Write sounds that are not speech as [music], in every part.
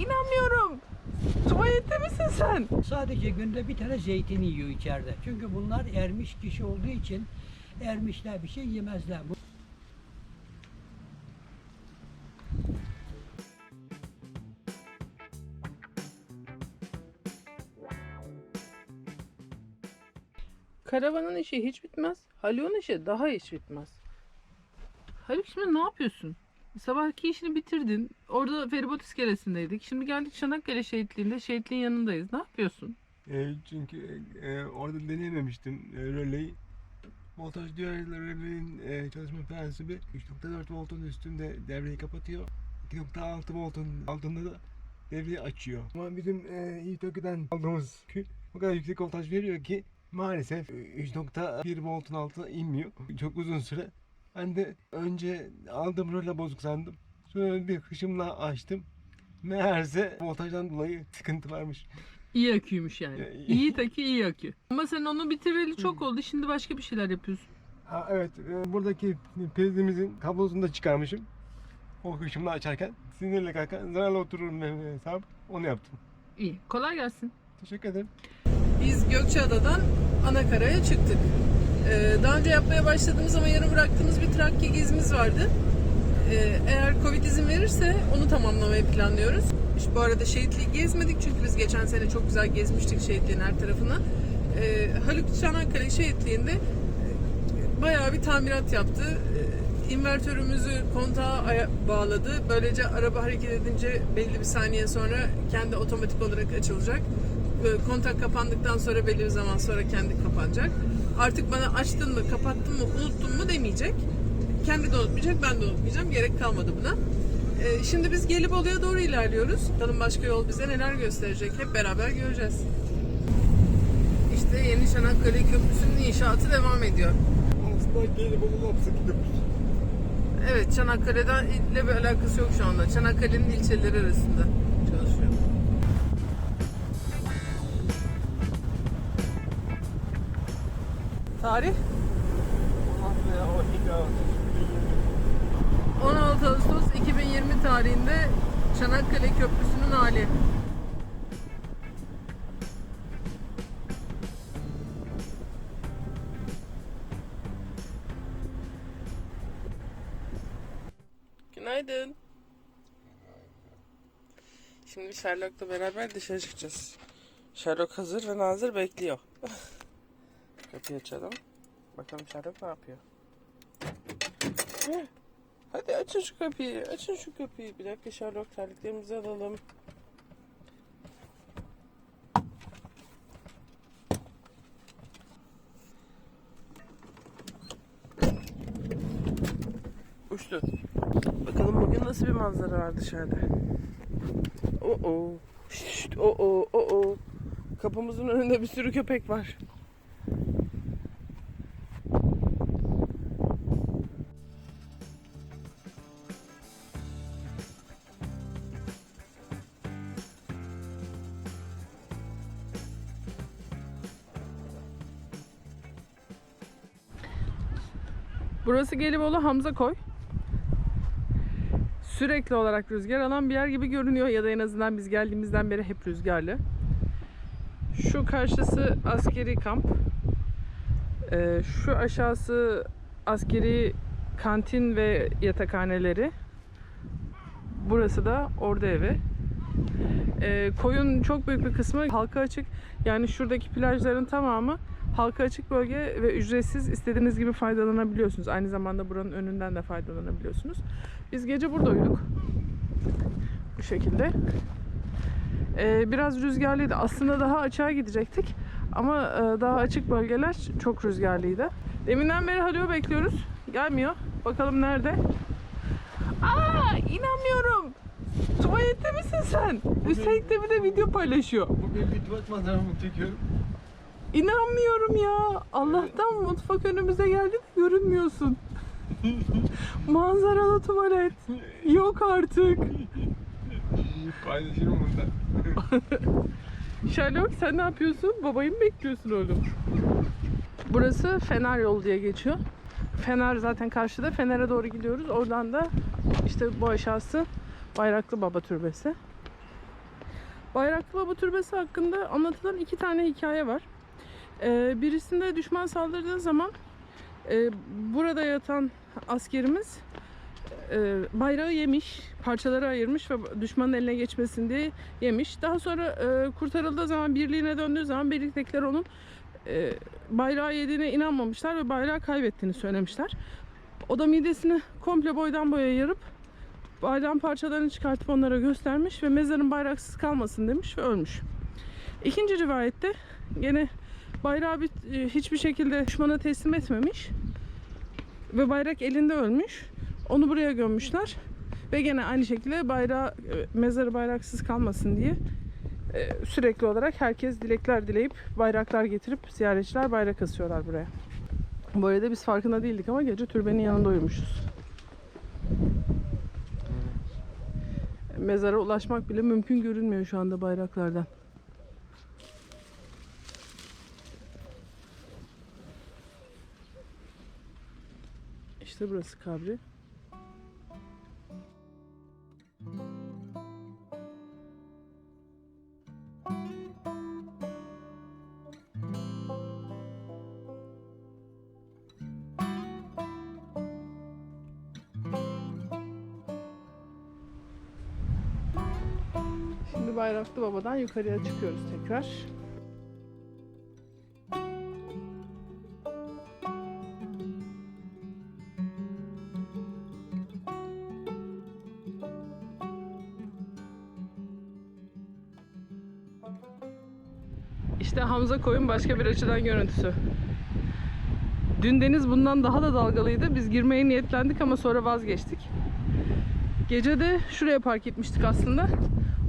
inanmıyorum. Tuvalette misin sen? Sadece günde bir tane zeytin yiyor içeride. Çünkü bunlar ermiş kişi olduğu için ermişler bir şey yemezler. Karavanın işi hiç bitmez. Haluk'un işi daha hiç bitmez. Haluk şimdi ne yapıyorsun? Sabahki işini bitirdin. Orada feribot iskelesindeydik. Şimdi geldik Çanakkale şehitliğinde. Şehitliğin yanındayız. Ne yapıyorsun? E, çünkü e, orada deneyememiştim e, röleyi. Voltaj duyarlı röleyin e, çalışma prensibi 3.4 voltun üstünde devreyi kapatıyor. 2.6 voltun altında da devreyi açıyor. Ama bizim e, İTÖK'den aldığımız kül o kadar yüksek voltaj veriyor ki maalesef e, 3.1 voltun altına inmiyor. Çok uzun süre. Ben de önce aldığım röle bozuk sandım. Sonra bir hışımla açtım. Meğerse voltajdan dolayı sıkıntı varmış. İyi aküymüş yani. Ya, iyi. İyi takı iyi akü. Ama sen onu bitireli çok oldu. Şimdi başka bir şeyler yapıyorsun. Ha, evet, e, buradaki prizimizin kablosunu da çıkarmışım. O hışımla açarken sinirle kalkan zararla otururum ben hesap. Onu yaptım. İyi. Kolay gelsin. Teşekkür ederim. Biz Gökçeada'dan Anakara'ya çıktık. Ee, daha önce yapmaya başladığımız ama yarım bıraktığımız bir Trakya gezimiz vardı. Ee, eğer Covid izin verirse onu tamamlamayı planlıyoruz. Bu arada şehitliği gezmedik çünkü biz geçen sene çok güzel gezmiştik şehitliğin her tarafına. Ee, Haluk Çanakkale şehitliğinde e, bayağı bir tamirat yaptı. Ee, İnvertörümüzü kontağa bağladı. Böylece araba hareket edince belli bir saniye sonra kendi otomatik olarak açılacak. Kontak kapandıktan sonra belli bir zaman sonra kendi kapanacak. Artık bana açtın mı, kapattın mı, unuttun mu demeyecek. Kendi de unutmayacak, ben de unutmayacağım. Gerek kalmadı buna. Ee, Şimdi biz Gelibolu'ya doğru ilerliyoruz. Bakalım başka yol bize neler gösterecek. Hep beraber göreceğiz. İşte yeni Çanakkale Köprüsü'nün inşaatı devam ediyor. Aslında gelip onu yapsak Evet Çanakkale'den ile bir alakası yok şu anda. Çanakkale'nin ilçeleri arasında Tarih? 16 Ağustos 2020 tarihinde Çanakkale Köprüsü'nün hali. Günaydın. Şimdi Sherlock'la beraber dışarı çıkacağız. Sherlock hazır ve Nazır bekliyor. [laughs] Kapıyı açalım. Bakalım Sherlock ne yapıyor. Hadi açın şu kapıyı. Açın şu kapıyı. Bir dakika Sherlock terliklerimizi alalım. Uçtu. Bakalım bugün nasıl bir manzara var dışarıda. Oo. oo. Şşt, oo, oo, oo. Kapımızın önünde bir sürü köpek var. Burası Gelibolu Hamza Koy. Sürekli olarak rüzgar alan bir yer gibi görünüyor ya da en azından biz geldiğimizden beri hep rüzgarlı. Şu karşısı askeri kamp. Ee, şu aşağısı askeri kantin ve yatakhaneleri. Burası da ordu evi. Ee, koyun çok büyük bir kısmı halka açık. Yani şuradaki plajların tamamı halka açık bölge ve ücretsiz istediğiniz gibi faydalanabiliyorsunuz. Aynı zamanda buranın önünden de faydalanabiliyorsunuz. Biz gece burada uyuduk. Bu şekilde. Ee, biraz rüzgarlıydı. Aslında daha açığa gidecektik. Ama e, daha açık bölgeler çok rüzgarlıydı. Deminden beri Haluk'u bekliyoruz. Gelmiyor. Bakalım nerede? Aa inanmıyorum. Tuvalette misin sen? Üstelik de bir de video paylaşıyor. Bugün bir tuvalet manzaramı çekiyorum. İnanmıyorum ya. Allah'tan mutfak önümüze geldi de görünmüyorsun. [laughs] Manzaralı tuvalet. Yok artık. Paylaşırım bunu da. [laughs] Sherlock sen ne yapıyorsun? Babayı mı bekliyorsun oğlum? Burası Fener Yolu diye geçiyor. Fener zaten karşıda. Fener'e doğru gidiyoruz. Oradan da işte bu aşağısı Bayraklı Baba Türbesi. Bayraklı Baba Türbesi hakkında anlatılan iki tane hikaye var. Ee, birisinde düşman saldırdığı zaman e, burada yatan askerimiz e, bayrağı yemiş, parçalara ayırmış ve düşmanın eline geçmesin diye yemiş. Daha sonra e, kurtarıldığı zaman, birliğine döndüğü zaman birliktekiler onun e, bayrağı yediğine inanmamışlar ve bayrağı kaybettiğini söylemişler. O da midesini komple boydan boya yarıp bayrağın parçalarını çıkartıp onlara göstermiş ve mezarın bayraksız kalmasın demiş ve ölmüş. İkinci rivayette gene bayrağı bir, e, hiçbir şekilde düşmana teslim etmemiş ve bayrak elinde ölmüş. Onu buraya gömmüşler ve gene aynı şekilde bayrağı e, mezarı bayraksız kalmasın diye e, sürekli olarak herkes dilekler dileyip bayraklar getirip ziyaretçiler bayrak asıyorlar buraya. Bu arada biz farkında değildik ama gece türbenin yanında uyumuşuz. Mezara ulaşmak bile mümkün görünmüyor şu anda bayraklardan. İşte burası kabri. Şimdi Bayraklı Baba'dan yukarıya çıkıyoruz tekrar. Koyun başka bir açıdan görüntüsü. Dün deniz bundan daha da dalgalıydı. Biz girmeye niyetlendik ama sonra vazgeçtik. Gece de şuraya park etmiştik aslında.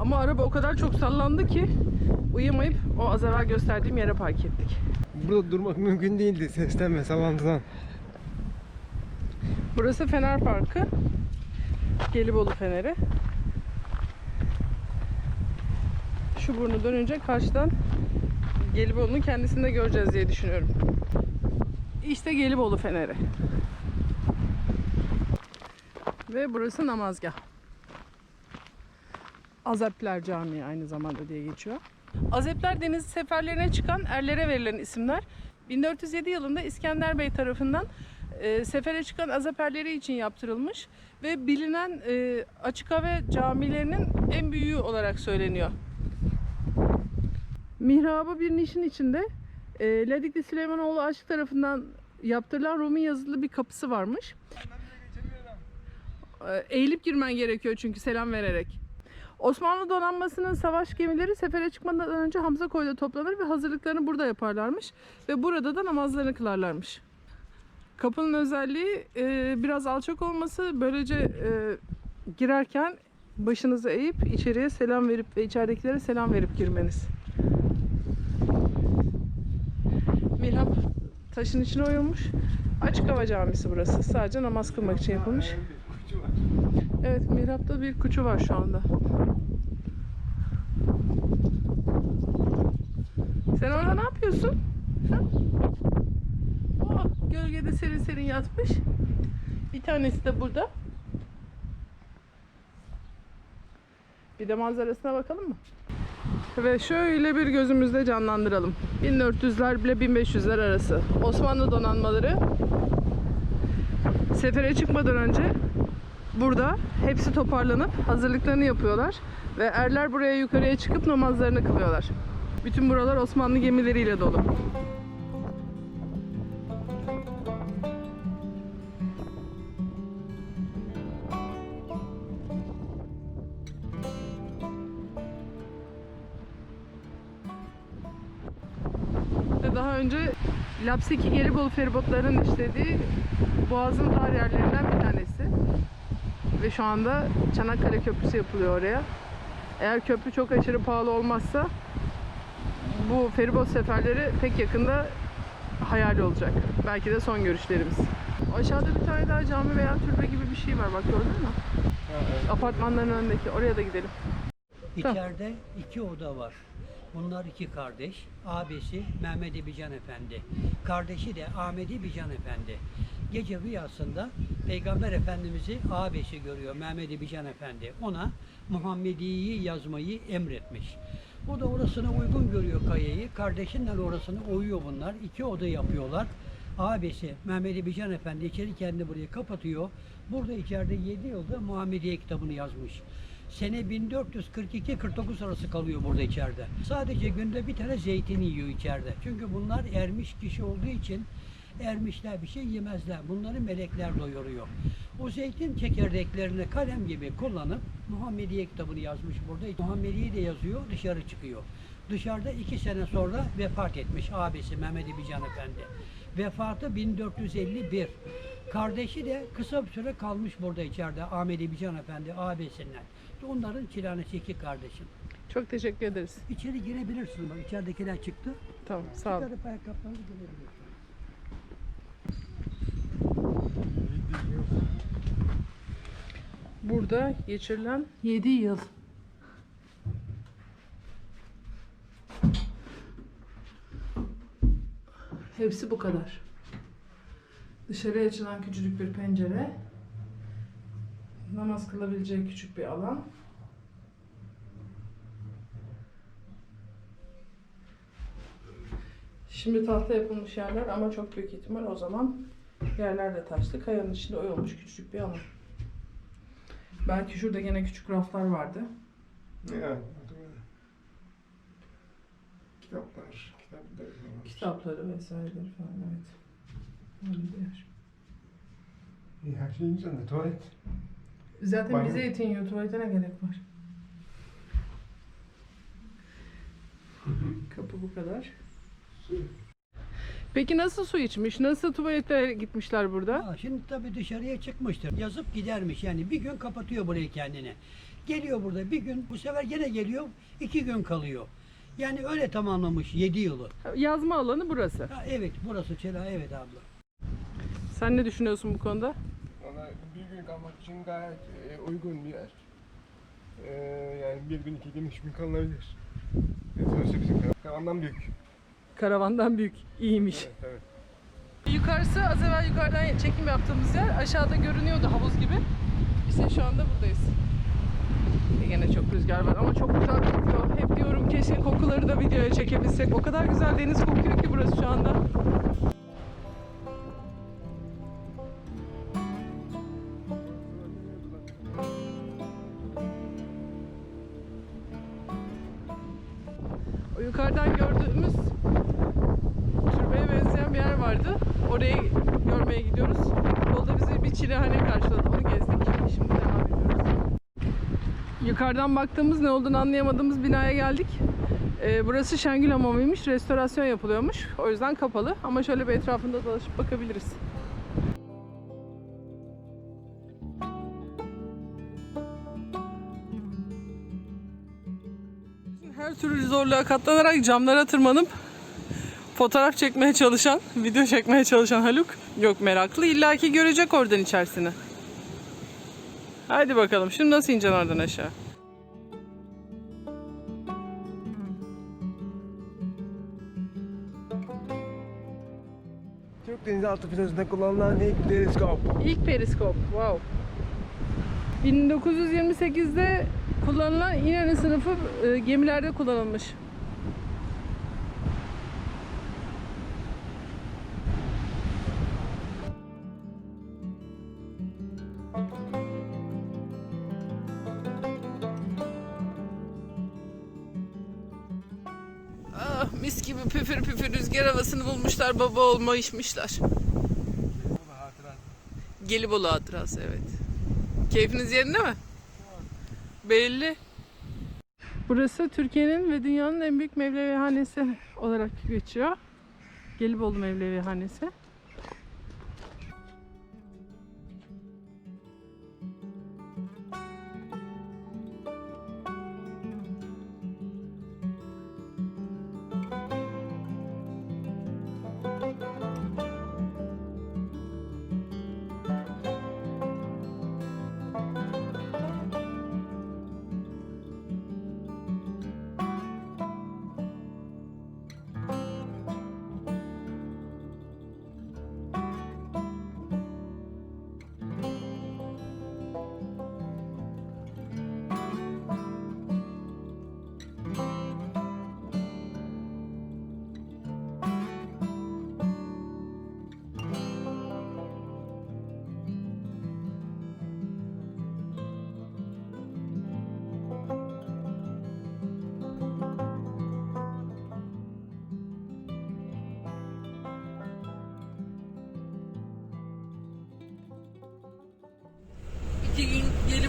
Ama araba o kadar çok sallandı ki uyuyamayıp o az evvel gösterdiğim yere park ettik. Burada durmak mümkün değildi sesten ve sallantıdan. Burası Fener Parkı. Gelibolu Feneri. Şu burnu dönünce karşıdan Gelibolu'nun kendisini de göreceğiz diye düşünüyorum. İşte Gelibolu Feneri. Ve burası namazgah. Azepler Camii aynı zamanda diye geçiyor. Azepler deniz seferlerine çıkan erlere verilen isimler. 1407 yılında İskender Bey tarafından e, sefere çıkan azeperleri için yaptırılmış ve bilinen e, açık hava camilerinin en büyüğü olarak söyleniyor. Mihrabı bir nişin içinde e, Ladikli Süleymanoğlu Aşık tarafından yaptırılan Rumi yazılı bir kapısı varmış. E, eğilip girmen gerekiyor çünkü selam vererek. Osmanlı donanmasının savaş gemileri sefere çıkmadan önce Hamza Koy'da toplanır ve hazırlıklarını burada yaparlarmış. Ve burada da namazlarını kılarlarmış. Kapının özelliği e, biraz alçak olması. Böylece e, girerken başınızı eğip içeriye selam verip ve içeridekilere selam verip girmeniz. Mihrap taşın içine oyulmuş. Açık hava camisi burası. Sadece namaz kılmak için yapılmış. Evet, mihrapta bir kuçu var şu anda. Sen orada ne yapıyorsun? Ha? Oh, gölgede serin serin yatmış. Bir tanesi de burada. Bir de manzarasına bakalım mı? Ve şöyle bir gözümüzde canlandıralım. 1400'ler ile 1500'ler arası. Osmanlı donanmaları sefere çıkmadan önce burada hepsi toparlanıp hazırlıklarını yapıyorlar ve erler buraya yukarıya çıkıp namazlarını kılıyorlar. Bütün buralar Osmanlı gemileriyle dolu. Lapseki Gelibolu feribotlarının işlediği boğazın dar yerlerinden bir tanesi. Ve şu anda Çanakkale Köprüsü yapılıyor oraya. Eğer köprü çok aşırı pahalı olmazsa bu feribot seferleri pek yakında hayal olacak. Belki de son görüşlerimiz. Aşağıda bir tane daha cami veya türbe gibi bir şey var bak gördün mü? Apartmanların önündeki. Oraya da gidelim. Tamam. İçeride iki oda var. Bunlar iki kardeş. Abisi Mehmet Bican Efendi. Kardeşi de Ahmet Bican Efendi. gece rüyasında Peygamber Efendimiz'i ağabeşi görüyor Mehmet Bican Efendi. Ona Muhammediye'yi yazmayı emretmiş. O da orasına uygun görüyor kayayı. Kardeşinle orasını oyuyor bunlar. İki oda yapıyorlar. Ağabeysi Mehmet Bican Efendi içeri kendi burayı kapatıyor. Burada içeride 7 yılda Muhammediye kitabını yazmış. Sene 1442-49 arası kalıyor burada içeride. Sadece günde bir tane zeytin yiyor içeride. Çünkü bunlar ermiş kişi olduğu için ermişler bir şey yemezler. Bunları melekler doyuruyor. O zeytin çekirdeklerini kalem gibi kullanıp Muhammediye kitabını yazmış burada. Muhammediye de yazıyor, dışarı çıkıyor. Dışarıda iki sene sonra vefat etmiş abisi Mehmet Bican Efendi. Vefatı 1451. Kardeşi de kısa bir süre kalmış burada içeride Ahmet Bican Efendi abisinden. Onların çilanesi iki kardeşim. Çok teşekkür ederiz. İçeri girebilirsiniz bak içeridekiler çıktı. Tamam sağ olun. Çıkarıp ayakkabılarınızı girebilirsiniz. Burada geçirilen 7 yıl. Hepsi bu kadar. Dışarıya açılan küçücük bir pencere. Namaz kılabileceği küçük bir alan. Şimdi tahta yapılmış yerler ama çok büyük ihtimal o zaman yerler de taşlı. Kayanın içinde oyulmuş küçücük bir alan. Belki şurada gene küçük raflar vardı. Yani, kitaplar, kitaplar. Kitapları vesaireleri falan evet. İyi, Her şeyin üzerinde tuvalet. Zaten Banyo. bize etin yiyor. Tuvalete ne gerek var? Kapı bu kadar. Peki nasıl su içmiş? Nasıl tuvalete gitmişler burada? Aa, şimdi tabii dışarıya çıkmıştır. Yazıp gidermiş yani bir gün kapatıyor burayı kendine. Geliyor burada bir gün bu sefer gene geliyor iki gün kalıyor. Yani öyle tamamlamış 7 yılı. Yazma alanı burası. Ha, evet burası Çela evet abla. Sen ne düşünüyorsun bu konuda? Ona bir gün kalmak için gayet e, uygun bir yer. E, yani bir gün, iki gün, üç gün kalınabilir. E, sonuçta bizim karavandan büyük. Karavandan büyük. iyiymiş. Evet, evet. Yukarısı az evvel yukarıdan çekim yaptığımız yer. Aşağıda görünüyordu havuz gibi. Biz de şu anda buradayız. Ve Yine çok rüzgar var ama çok güzel kokuyor. Hep diyorum keşke kokuları da videoya çekebilsek. O kadar güzel deniz kokuyor ki burası şu anda. Yukarıdan gördüğümüz türbeye benzeyen bir yer vardı. Orayı görmeye gidiyoruz. Yolda bizi bir çilehane karşıladı. Onu gezdik. Şimdi devam ediyoruz. Yukarıdan baktığımız ne olduğunu anlayamadığımız binaya geldik. Ee, burası Şengül Hamamı'ymış. Restorasyon yapılıyormuş. O yüzden kapalı. Ama şöyle bir etrafında dolaşıp bakabiliriz. Zorluğa katlanarak camlara tırmanıp fotoğraf çekmeye çalışan, [laughs] video çekmeye çalışan Haluk yok meraklı. İlla ki görecek oradan içerisini. Hadi bakalım. Şimdi nasıl ineceksin oradan aşağı? Türk denizaltı filosundan kullanılan ilk teleskop. İlk periskop. Wow. 1928'de kullanılan İnönü sınıfı e, gemilerde kullanılmış. Ah, mis gibi püfür püfür rüzgar havasını bulmuşlar, baba olma hatıra. Gelibolu hatırası evet. Keyfiniz yerinde mi? Belli. Burası Türkiye'nin ve dünyanın en büyük Mevlevihanesi olarak geçiyor. Gelibolu Mevlevihanesi.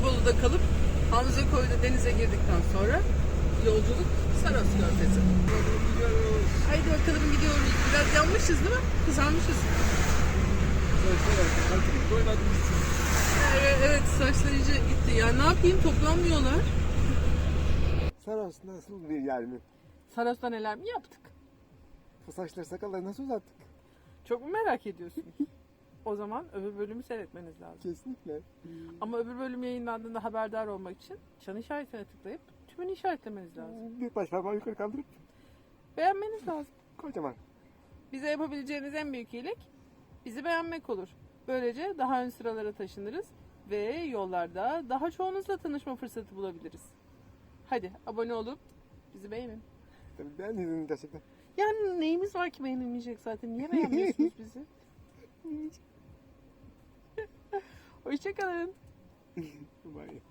Anadolu'da kalıp Hamza Koy'da denize girdikten sonra yolculuk Saros Körfezi. Haydi bakalım gidiyoruz. Biraz yanmışız değil mi? Kızarmışız. Evet, evet saçlar iyice gitti. Ya ne yapayım toplanmıyorlar. Saros nasıl bir yer mi? Saros'ta neler mi yaptık? Bu saçları sakalları nasıl uzattık? Çok mu merak ediyorsunuz? O zaman öbür bölümü seyretmeniz lazım. Kesinlikle. Ama öbür bölüm yayınlandığında haberdar olmak için çan işaretine tıklayıp tümünü işaretlemeniz lazım. Bir baş parmağı yukarı kaldırıp Beğenmeniz lazım. kocaman. Bize yapabileceğiniz en büyük iyilik bizi beğenmek olur. Böylece daha ön sıralara taşınırız ve yollarda daha çoğunuzla tanışma fırsatı bulabiliriz. Hadi abone olup bizi beğenin. Tabii beğendiniz gerçekten. Yani neyimiz var ki beğenilmeyecek zaten? Niye beğenmiyorsunuz [laughs] bizi? Hoşçakalın. Bye.